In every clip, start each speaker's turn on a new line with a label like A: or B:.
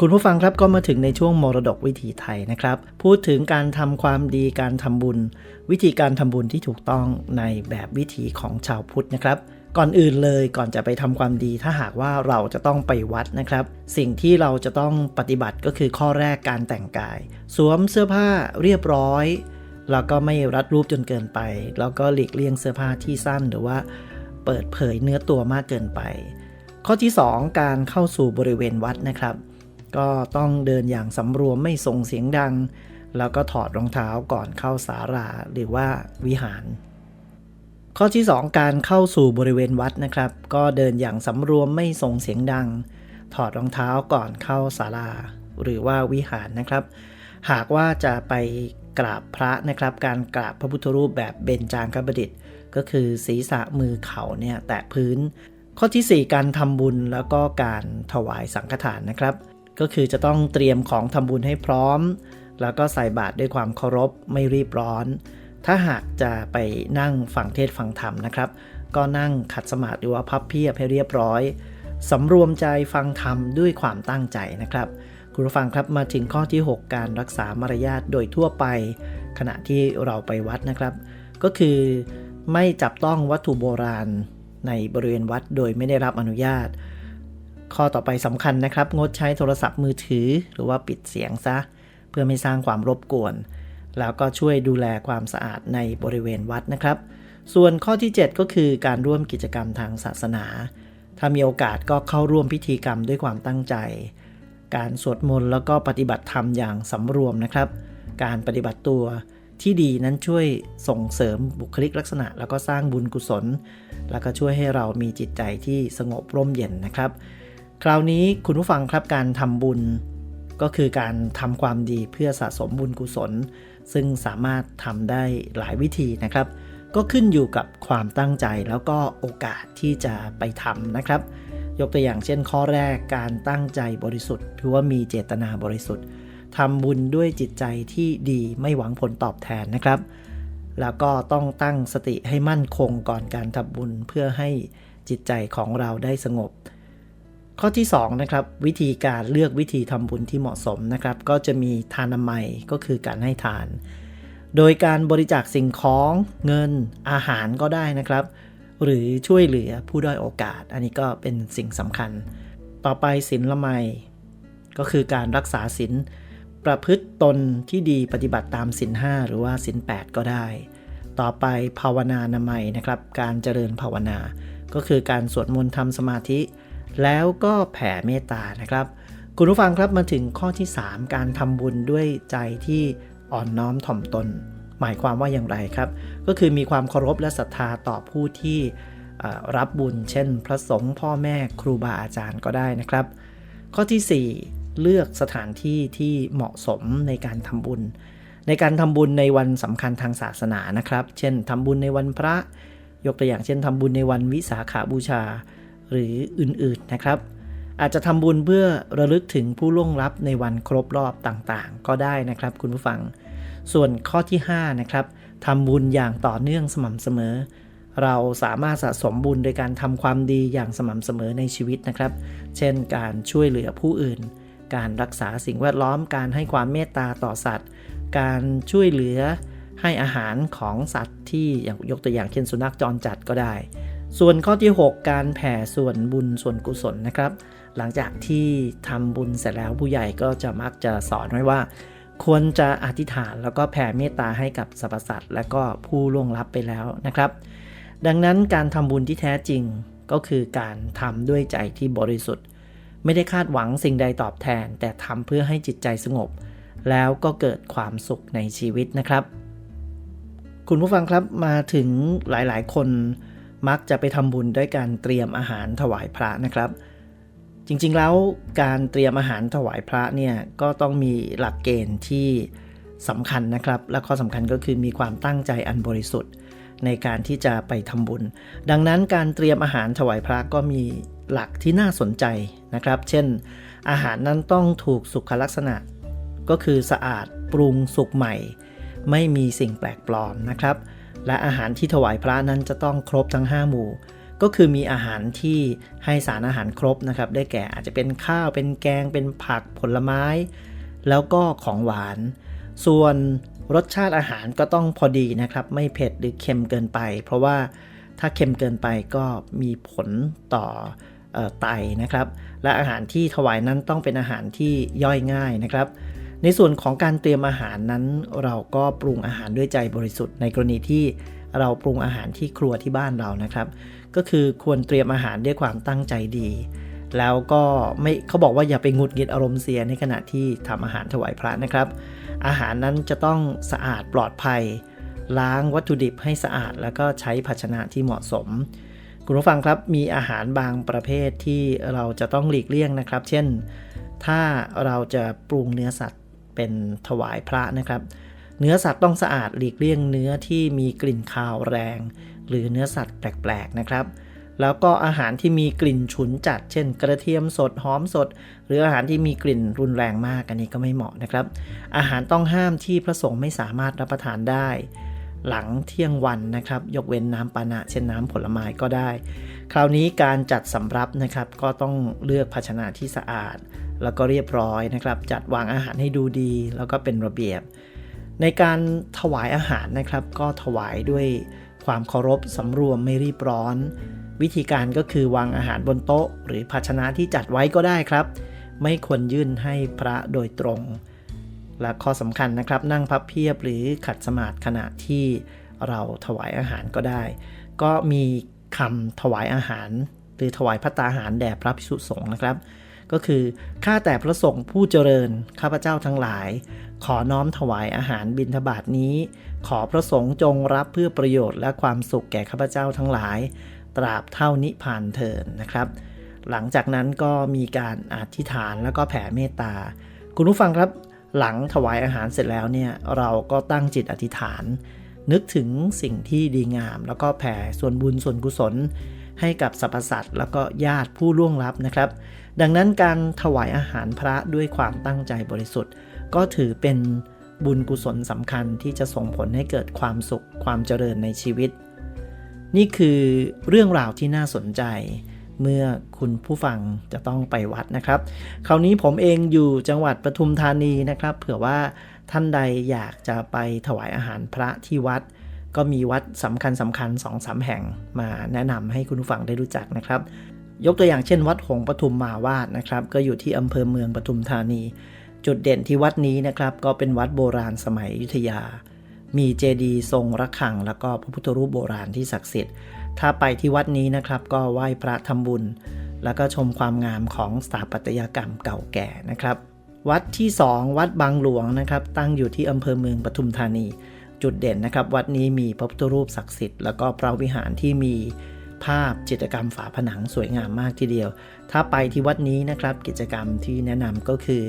A: คุณผู้ฟังครับก็มาถึงในช่วงมรดกวิถีไทยนะครับ พูดถึงการทำความดีการทำบุญ วิธีการทำบุญที่ถูกต้องในแบบวิถีของชาวพุทธนะครับ ก่อนอื่นเลยก่อนจะไปทำความดีถ้าหากว่าเราจะต้องไปวัดนะครับ สิ่งที่เราจะต้องปฏิบัติก็คือข้อแรกการแต่งกาย สวมเสื้อผ้าเรียบร้อย แล้วก็ไม่รัดรูปจนเกินไป แล้วก็หลีกเลี่ยงเสื้อผ้าที่สั้นหรือว่า เปิดเผยเนื้อตัวมากเกินไป ข้อที่ 2 การเข้าสู่บริเวณวัดนะครับ ก็ต้องเดินอย่างสำรวมไม่ส่งเสียงดัง แล้วก็ถอดรองเท้าก่อนเข้าศาลาหรือว่าวิหาร ข้อที่ 2 การเข้าสู่บริเวณวัดนะครับ ก็เดินอย่างสำรวมไม่ส่งเสียงดัง ถอดรองเท้าก่อนเข้าศาลาหรือว่าวิหารนะครับ หากว่าจะไปกราบพระนะครับ การกราบพระพุทธรูปแบบเบญจางคประดิษฐ์ ก็คือศีรษะมือเข่าเนี่ยแตะพื้น ข้อที่ 4 การทำบุญแล้วก็การถวายสังฆทานนะครับ ก็คือจะต้องเตรียมของทำบุญให้พร้อม แล้วก็ใส่บาตรด้วยความเคารพไม่รีบร้อน ถ้าหากจะไปนั่งฟังเทศฟังธรรมนะครับ ก็นั่งขัดสมาธิหรือว่าพับเพียบให้เรียบร้อยสำรวมใจฟังธรรมด้วยความตั้งใจนะครับ คุณผู้ฟังครับมาถึงข้อที่ 6 การรักษามารยาทโดยทั่วไป ขณะที่เราไปวัดนะครับ ก็คือไม่จับต้องวัตถุโบราณในบริเวณวัดโดยไม่ได้รับอนุญาต ข้อต่อไปสำคัญนะครับ งดใช้โทรศัพท์มือถือ หรือว่าปิดเสียงซะ เพื่อไม่สร้างความรบกวน แล้วก็ช่วยดูแลความสะอาดในบริเวณวัดนะครับ ส่วนข้อที่ 7 ก็คือการร่วมกิจกรรมทางศาสนา ถ้ามีโอกาสก็เข้าร่วมพิธีกรรมด้วยความตั้งใจ การสวดมนต์แล้วก็ปฏิบัติธรรมอย่างสำรวมนะครับ การปฏิบัติตัวที่ดีนั้นช่วยส่งเสริมบุคลิกลักษณะ แล้วก็สร้างบุญกุศล แล้วก็ช่วยให้เรามีจิตใจที่สงบร่มเย็นนะครับ คราวนี้คุณผู้ฟังครับการทำบุญก็คือการทำความดีเพื่อสะสมบุญกุศล ซึ่งสามารถทำได้หลายวิธีนะครับ ก็ขึ้นอยู่กับความตั้งใจแล้วก็โอกาสที่จะไปทำนะครับ ยกตัวอย่างเช่นข้อแรกการตั้งใจบริสุทธิ์ถือว่ามีเจตนาบริสุทธิ์ทำบุญด้วยจิตใจที่ดีไม่หวังผลตอบแทนนะครับ แล้วก็ต้องตั้งสติให้มั่นคงก่อนการทำบุญเพื่อให้จิตใจของเราได้สงบ ข้อที่2นะครับวิธีการเลือกวิธีทำบุญที่เหมาะสมนะครับก็จะมีทานามัยก็คือการให้ทาน โดยการบริจาคสิ่งของเงินอาหารก็ได้นะครับ หรือช่วยเหลือผู้ด้อยโอกาส อันนี้ก็เป็นสิ่งสำคัญ ต่อไปศีลละไมก็คือการรักษาศีลประพฤติตนที่ดีปฏิบัติตามศีลห้าหรือว่าศีลแก็ได้ ต่อไปภาวนานามัยนะครับ การเจริญภาวนา ก็คือการสวดมนต์ทำสมาธิ แล้วก็แผ่เมตตานะครับ คุณผู้ฟังครับมาถึงข้อที่ 3 การทำบุญด้วยใจที่อ่อนน้อมถ่อมตน หมายความว่าอย่างไรครับ ก็คือมีความเคารพและศรัทธาต่อผู้ที่รับบุญ เช่น พระสงฆ์พ่อแม่ครูบาอาจารย์ก็ได้นะครับ ข้อที่ 4 เลือกสถานที่ที่เหมาะสมในการทำบุญ ในการทำบุญในวันสำคัญทางศาสนานะครับ เช่นทำบุญในวันพระ ยกตัวอย่างเช่นทำบุญในวันวิสาขาบูชา หรืออื่นๆนะครับ อาจจะทำบุญเพื่อระลึกถึงผู้ล่วงลับในวันครบรอบต่างๆ ก็ได้นะครับ คุณผู้ฟัง ส่วนข้อที่5นะครับทำบุญอย่างต่อเนื่องสม่ำเสมอ เราสามารถสะสมบุญโดยการทำความดีอย่างสม่ำเสมอในชีวิตนะครับ เช่น การช่วยเหลือผู้อื่น การรักษาสิ่งแวดล้อม การให้ความเมตตาต่อสัตว์ การช่วยเหลือให้อาหารของสัตว์ที่อย่างยกตัวอย่างเช่นสุนัขจรจัดก็ได้ ส่วนข้อที่ 6 การแผ่ส่วนบุญส่วนกุศลนะครับ หลังจากที่ทำบุญเสร็จแล้วผู้ใหญ่ก็จะมักจะสอนไว้ว่า ควรจะอธิษฐานแล้วก็แผ่เมตตาให้กับสรรพสัตว์และก็ผู้ล่วงลับไปแล้วนะครับ ดังนั้นการทำบุญที่แท้จริงก็คือการทำด้วยใจที่บริสุทธิ์ ไม่ได้คาดหวังสิ่งใดตอบแทน แต่ทำเพื่อให้จิตใจสงบ แล้วก็เกิดความสุขในชีวิตนะครับ คุณผู้ฟังครับมาถึงหลายๆ คน มักจะไปทำบุญด้วยการเตรียมอาหารถวายพระนะครับ จริงๆแล้วการเตรียมอาหารถวายพระเนี่ยก็ต้องมีหลักเกณฑ์ที่สำคัญนะครับ และข้อสำคัญก็คือมีความตั้งใจอันบริสุทธิ์ในการที่จะไปทำบุญ ดังนั้นการเตรียมอาหารถวายพระก็มีหลักที่น่าสนใจนะครับ เช่น อาหารนั้นต้องถูกสุขลักษณะ ก็คือสะอาดปรุงสุกใหม่ ไม่มีสิ่งแปลกปลอมนะครับ และอาหารที่ถวายพระนั้นจะต้องครบทั้ง 5 หมู่ ก็คือมีอาหารที่ให้สารอาหารครบนะครับ ได้แก่อาจจะเป็นข้าว เป็นแกง เป็นผัก ผลไม้ แล้วก็ของหวาน ส่วนรสชาติอาหารก็ต้องพอดีนะครับ ไม่เผ็ดหรือเค็มเกินไป เพราะว่าถ้าเค็มเกินไปก็มีผลต่อออไตนะครับ และอาหารที่ถวายนั้นต้องเป็นอาหารที่ย่อยง่ายนะครับ ในส่วนของการเตรียมอาหารนั้น เราก็ปรุงอาหารด้วยใจบริสุทธิ์ในกรณีที่เราปรุงอาหารที่ครัวที่บ้านเรานะครับ ก็คือควรเตรียมอาหารด้วยความตั้งใจดี แล้วก็ไม่เขาบอกว่าอย่าไปงุดหงิดอารมณ์เสียในขณะที่ทำอาหารถวายพระนะครับ อาหารนั้นจะต้องสะอาดปลอดภัย ล้างวัตถุดิบให้สะอาด แล้วก็ใช้ภาชนะที่เหมาะสม คุณผู้ฟังครับมีอาหารบางประเภทที่เราจะต้องหลีกเลี่ยงนะครับ เช่น ถ้าเราจะปรุงเนื้อสัตว์ เป็นถวายพระนะครับ เนื้อสัตว์ต้องสะอาดหลีกเลี่ยงเนื้อที่มีกลิ่นคาวแรง หรือเนื้อสัตว์แปลกๆนะครับ แล้วก็อาหารที่มีกลิ่นฉุนจัด เช่น กระเทียมสดหอมสด หรืออาหารที่มีกลิ่นรุนแรงมากอันนี้ก็ไม่เหมาะนะครับ อาหารต้องห้ามที่พระสงฆ์ไม่สามารถรับประทานได้หลังเที่ยงวันนะครับ ยกเว้นน้ำปานะ เช่นน้ำผลไม้ก็ได้ คราวนี้การจัดสำรับนะครับ ก็ต้องเลือกภาชนะที่สะอาด แล้วก็เรียบร้อยนะครับ จัดวางอาหารให้ดูดี แล้วก็เป็นระเบียบ ในการถวายอาหารนะครับ ก็ถวายด้วยความเคารพสำรวมไม่รีบร้อน วิธีการก็คือวางอาหารบนโต๊ะ หรือภาชนะที่จัดไว้ก็ได้ครับ ไม่ควรยื่นให้พระโดยตรง และข้อสำคัญนะครับ นั่งพับเพียบหรือขัดสมาธิขณะที่เราถวายอาหารก็ได้ ก็มีคำถวายอาหาร หรือถวายพระตาหารแด่พระภิกษุสงฆ์นะครับ ก็คือข้าแต่พระสงฆ์ผู้เจริญข้าพเจ้าทั้งหลาย ขอน้อมถวายอาหารบิณฑบาตนี้ ขอพระสงฆ์จงรับเพื่อประโยชน์และความสุขแก่ข้าพเจ้าทั้งหลาย ตราบเท่านิพพานเถิดนะครับ หลังจากนั้นก็มีการอธิษฐานแล้วก็แผ่เมตตา คุณผู้ฟังครับหลังถวายอาหารเสร็จแล้วเนี่ยเราก็ตั้งจิตอธิษฐาน นึกถึงสิ่งที่ดีงาม แล้วก็แผ่ส่วนบุญส่วนกุศล ให้กับสรรพสัตว์แล้วก็ญาติผู้ล่วงลับนะครับ ดังนั้นการถวายอาหารพระด้วยความตั้งใจบริสุทธิ์ ก็ถือเป็นบุญกุศลสำคัญที่จะส่งผลให้เกิดความสุขความเจริญในชีวิต นี่คือเรื่องราวที่น่าสนใจ เมื่อคุณผู้ฟังจะต้องไปวัดนะครับ คราวนี้ผมเองอยู่จังหวัดปทุมธานีนะครับ เผื่อว่าท่านใดอยากจะไปถวายอาหารพระที่วัด ก็มีวัดสำคัญสำคัญ2องสาแห่งมาแนะนำให้คุณผู้ฟังได้รู้จักนะครับ ยกตัวอย่างเช่น วัดหงปทุมมาวาดนะครับ ก็อยู่ที่อำเภอเมืองปทุมธานี จุดเด่นที่วัดนี้นะครับ ก็เป็นวัดโบราณสมัยอยุธยา มีเจดีย์ทรงระฆัง แล้วก็พระพุทธรูปโบราณที่ศักดิ์สิทธิ์ ถ้าไปที่วัดนี้นะครับ ก็ไหว้พระทำบุญ แล้วก็ชมความงามของสถาปัตยกรรมเก่าแก่นะครับ วัดที่ 2 วัดบางหลวงนะครับ ตั้งอยู่ที่อำเภอเมืองปทุมธานี จุดเด่นนะครับ วัดนี้มีพระพุทธรูปศักดิ์สิทธิ์แล้วก็พระวิหารที่มีภาพจิตรกรรมฝาผนังสวยงามมากทีเดียว ถ้าไปที่วัดนี้นะครับกิจกรรมที่แนะนำก็คือ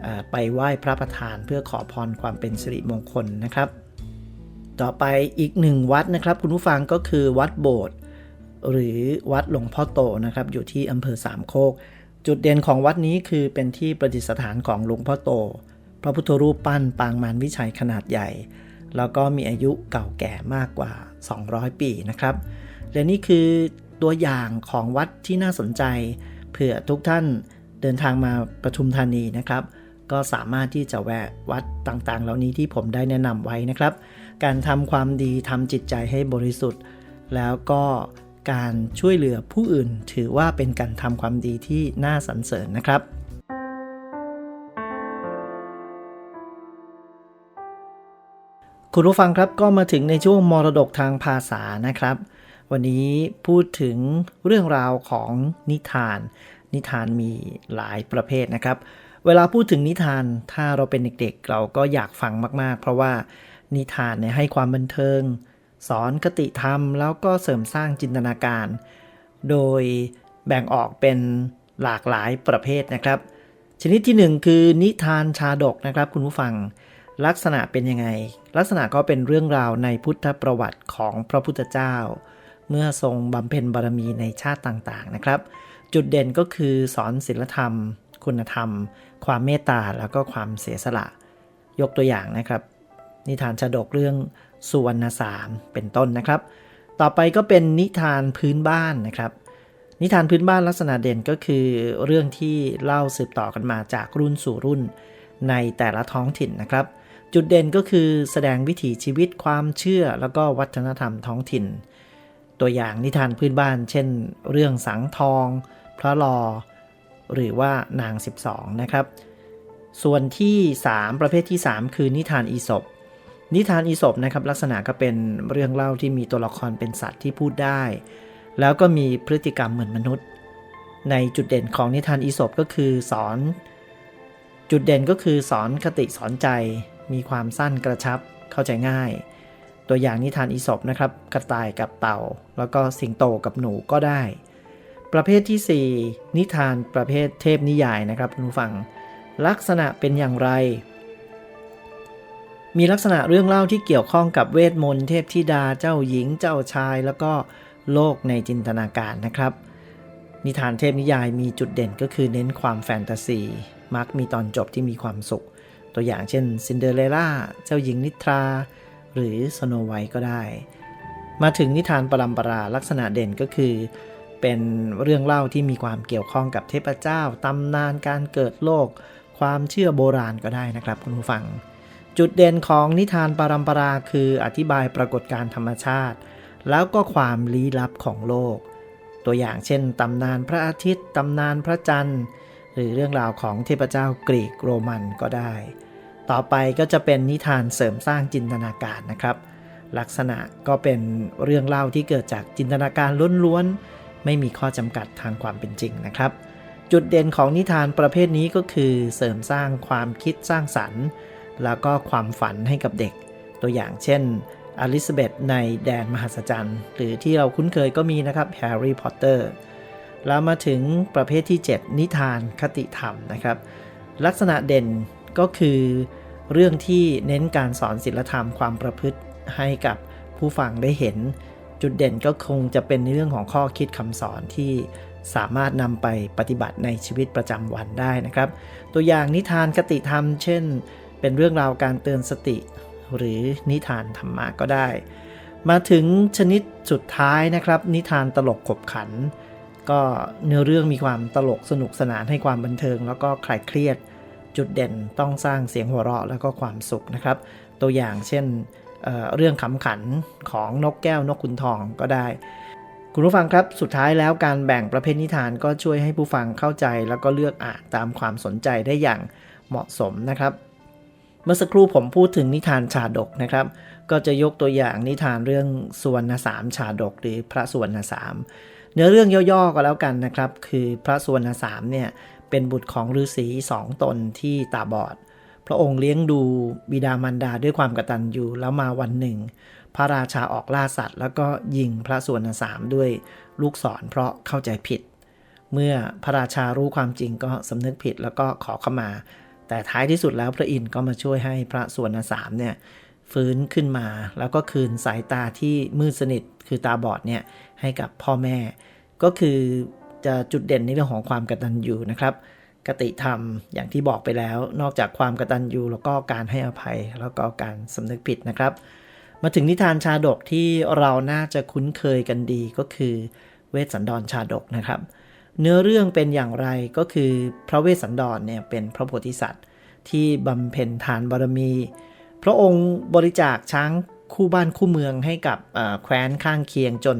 A: เออไปไหว้พระประธานเพื่อขอพรความเป็นสิริมงคลนะครับ ต่อไปอีกหนึ่งวัดนะครับ คุณผู้ฟังก็คือวัดโบสถ์หรือวัดหลวงพ่อโตนะครับ อยู่ที่อำเภอสามโคก จุดเด่นของวัดนี้คือเป็นที่ประดิษฐานของหลวงพ่อโต พระพุทธรูปปั้นปางมารวิชัยขนาดใหญ่ แล้วก็มีอายุเก่าแก่มากกว่า 200 ปีนะครับ และนี่คือตัวอย่างของวัดที่น่าสนใจ เผื่อทุกท่านเดินทางมาประทุมธานีนะครับ ก็สามารถที่จะแวะวัดต่างๆ เหล่านี้ที่ผมได้แนะนำไว้นะครับ การทำความดีทำจิตใจให้บริสุทธิ์ แล้วก็การช่วยเหลือผู้อื่นถือว่าเป็นการทำความดีที่น่าสรรเสริญนะครับ คุณผู้ฟังครับก็มาถึงในช่วงมรดกทางภาษานะครับ วันนี้พูดถึงเรื่องราวของนิทาน นิทานมีหลายประเภทนะครับ เวลาพูดถึงนิทานถ้าเราเป็นเด็กๆ เราก็อยากฟังมากๆ เพราะว่านิทานเนี่ยให้ความบันเทิง สอนคติธรรม แล้วก็เสริมสร้างจินตนาการ โดยแบ่งออกเป็นหลากหลายประเภทนะครับ ชนิดที่หนึ่งคือนิทานชาดกนะครับคุณผู้ฟัง ลักษณะเป็นยังไง ลักษณะก็เป็นเรื่องราวในพุทธประวัติของพระพุทธเจ้า เมื่อทรงบำเพ็ญบารมีในชาติต่างๆนะครับ จุดเด่นก็คือสอนศีลธรรม คุณธรรม ความเมตตาแล้วก็ความเสียสละ ยกตัวอย่างนะครับ นิทานชาดกเรื่องสุวรรณสามเป็นต้นนะครับ ต่อไปก็เป็นนิทานพื้นบ้านนะครับ นิทานพื้นบ้านลักษณะเด่นก็คือ เรื่องที่เล่าสืบต่อกันมาจากรุ่นสู่รุ่นในแต่ละท้องถิ่นนะครับ จุดเด่นก็คือแสดงวิถีชีวิตความเชื่อแล้วก็วัฒนธรรมท้องถิ่น ตัวอย่างนิทานพื้นบ้าน เช่น เรื่องสังทอง พระลอ หรือว่านาง 12 นะครับ ส่วนที่ 3 ประเภทที่ 3 คือนิทานอีสบนิทานอีสบนะครับลักษณะก็เป็นเรื่องเล่าที่มีตัวละครเป็นสัตว์ที่พูดได้ แล้วก็มีพฤติกรรมเหมือนมนุษย์ ในจุดเด่นของนิทานอีสบก็คือสอน จุดเด่นก็คือสอนคติสอนใจ มีความสั้นกระชับเข้าใจง่าย ตัวอย่างนิทานอีสบนะครับ กระต่ายกับเต่า แล้วก็สิงโตกับหนูก็ได้ ประเภทที่ 4 นิทานประเภทเทพนิยายนะครับคุณผู้ฟัง ลักษณะเป็นอย่างไร มีลักษณะเรื่องเล่าที่เกี่ยวข้องกับเวทมนต์เทพธิดาเจ้าหญิงเจ้าชาย แล้วก็โลกในจินตนาการนะครับ นิทานเทพนิยายมีจุดเด่นก็คือเน้นความแฟนตาซีมักมีตอนจบที่มีความสุข ตัวอย่างเช่นซินเดอเรลล่าเจ้าหญิงนิทรา หรือสโนไวท์ก็ได้ มาถึงนิทานปรำปราลักษณะเด่นก็คือ เป็นเรื่องเล่าที่มีความเกี่ยวข้องกับเทพเจ้าตำนานการเกิดโลก ความเชื่อโบราณก็ได้นะครับคุณผู้ฟัง จุดเด่นของนิทานปรัมปราคืออธิบายปรากฏการธรรมชาติ แล้วก็ความลี้ลับของโลก ตัวอย่างเช่นตำนานพระอาทิตย์ตำนานพระจันทร์หรือเรื่องราวของเทพเจ้ากรีกโรมันก็ได้ ต่อไปก็จะเป็นนิทานเสริมสร้างจินตนาการนะครับ ลักษณะก็เป็นเรื่องเล่าที่เกิดจากจินตนาการล้วนๆ ไม่มีข้อจำกัดทางความเป็นจริงนะครับ จุดเด่นของนิทานประเภทนี้ก็คือเสริมสร้างความคิดสร้างสรรค์ แล้วก็ความฝันให้กับเด็ก ตัวอย่างเช่นอลิซาเบธในแดนมหัศจรรย์ หรือที่เราคุ้นเคยก็มีนะครับแฮร์รี่พอตเตอร์แล้วมาถึงประเภทที่ 7 นิทานคติธรรมนะครับ ลักษณะเด่นก็คือ เรื่องที่เน้นการสอนศีลธรรมความประพฤติให้กับผู้ฟังได้เห็น จุดเด่นก็คงจะเป็นในเรื่องของข้อคิดคำสอนที่สามารถนำไปปฏิบัติในชีวิตประจำวันได้นะครับ ตัวอย่างนิทานคติธรรม เช่น เป็นเรื่องราวการเตือนสติ หรือนิทานธรรมะก็ได้ มาถึงชนิดสุดท้ายนะครับ นิทานตลกขบขัน ก็เนื้อเรื่องมีความตลกสนุกสนานให้ความบันเทิง แล้วก็คลายเครียด จุดเด่นต้องสร้างเสียงหัวเราะแล้วก็ความสุขนะครับ ตัวอย่างเช่นเเรื่องขำขันของนกแก้วนกขุนทองก็ได้ คุณผู้ฟังครับสุดท้ายแล้วการแบ่งประเภทนิทานก็ช่วยให้ผู้ฟังเข้าใจแล้วก็เลือกอ่านตามความสนใจได้อย่างเหมาะสมนะครับ เมื่อสักครู่ผมพูดถึงนิทานชาดกนะครับ ก็จะยกตัวอย่างนิทานเรื่องสุวรรณสามชาดกหรือพระสุวรรณสามเนื้อเรื่องย่อๆก็แล้วกันนะครับ คือพระสุวรรณสามเนี่ย เป็นบุตรของฤาษีสองตนที่ตาบอด พระองค์เลี้ยงดูบิดามารดาด้วยความกตัญญูแล้วมาวันหนึ่ง พระราชาออกล่าสัตว์ แล้วก็ยิงพระสุวรรณสามด้วยลูกศรเพราะเข้าใจผิด เมื่อพระราชารู้ความจริงก็สำนึกผิดแล้วก็ขอขมา แต่ท้ายที่สุดแล้วพระอินทร์ก็มาช่วยให้พระส่วนสามเนี่ยฟื้นขึ้นมาแล้วก็คืนสายตาที่มืดสนิทคือตาบอดเนี่ยให้กับพ่อแม่ ก็คือ จะจุดเด่นในเรื่องของความกตัญญูนะครับกติธรรมอย่างที่บอกไปแล้ว นอกจากความกตัญญูแล้วก็การให้อภัย แล้วก็การสำนึกผิดนะครับ มาถึงนิทานชาดกที่เราน่าจะคุ้นเคยกันดีก็คือเวสสันดรชาดกนะครับ เนื้อเรื่องเป็นอย่างไรก็คือพระเวสสันดรเนี่ยเป็นพระโพธิสัตว์ ที่บำเพ็ญทานบารมี พระองค์บริจาคช้างคู่บ้านคู่เมืองให้กับแคว้นข้างเคียงจน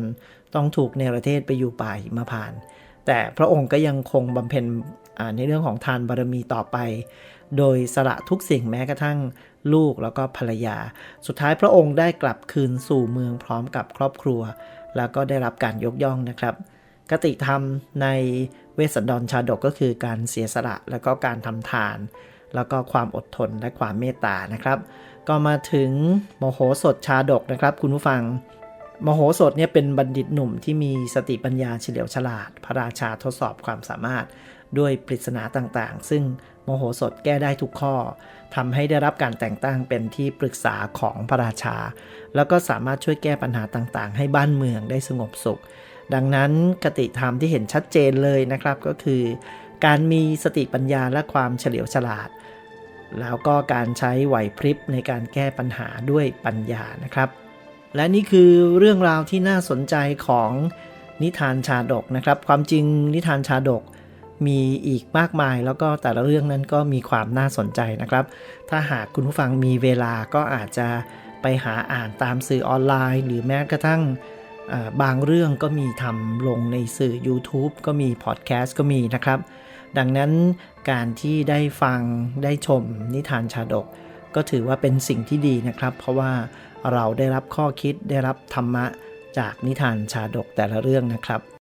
A: ต้องถูกเนรเทศไปอยู่ป่าหิมพาน แต่พระองค์ก็ยังคงบำเพ็ญในเรื่องของทานบารมีต่อไป โดยสละทุกสิ่งแม้กระทั่งลูกแล้วก็ภรรยา สุดท้ายพระองค์ได้กลับคืนสู่เมืองพร้อมกับครอบครัว แล้วก็ได้รับการยกย่องนะครับกติธรรมในเวสสันดรชาดกก็คือการเสียสละแล้วก็การทำทาน แล้วก็ความอดทนและความเมตตานะครับ ก็มาถึงโมโหสถชาดกนะครับ คุณผู้ฟัง มโหสถเนี่ยเป็นบัณฑิตหนุ่มที่มีสติปัญญาเฉลียวฉลาด พระราชาทดสอบความสามารถด้วยปริศนาต่างๆ ซึ่งมโหสถแก้ได้ทุกข้อทำให้ได้รับการแต่งตั้งเป็นที่ปรึกษาของพระราชา แล้วก็สามารถช่วยแก้ปัญหาต่างๆ ให้บ้านเมืองได้สงบสุข ดังนั้นคติธรรมที่เห็นชัดเจนเลยนะครับก็คือ การมีสติปัญญาและความเฉลียวฉลาด แล้วก็การใช้ไหวพริบในการแก้ปัญหาด้วยปัญญานะครับ และนี่คือเรื่องราวที่น่าสนใจของนิทานชาดกนะครับ ความจริงนิทานชาดกมีอีกมากมาย แล้วก็แต่ละเรื่องนั้นก็มีความน่าสนใจนะครับ ถ้าหากคุณผู้ฟังมีเวลาก็อาจจะไปหาอ่านตามสื่อออนไลน์ หรือแม้กระทั่งบางเรื่องก็มีทำลงในสื่อ YouTube ก็มีพอดแคสต์ก็มีนะครับ ดังนั้นการที่ได้ฟังได้ชมนิทานชาดก ก็ถือว่าเป็นสิ่งที่ดีนะครับ เพราะว่า เราได้รับข้อคิดได้รับธรรมะจากนิทานชาดกแต่ละเรื่องนะครับ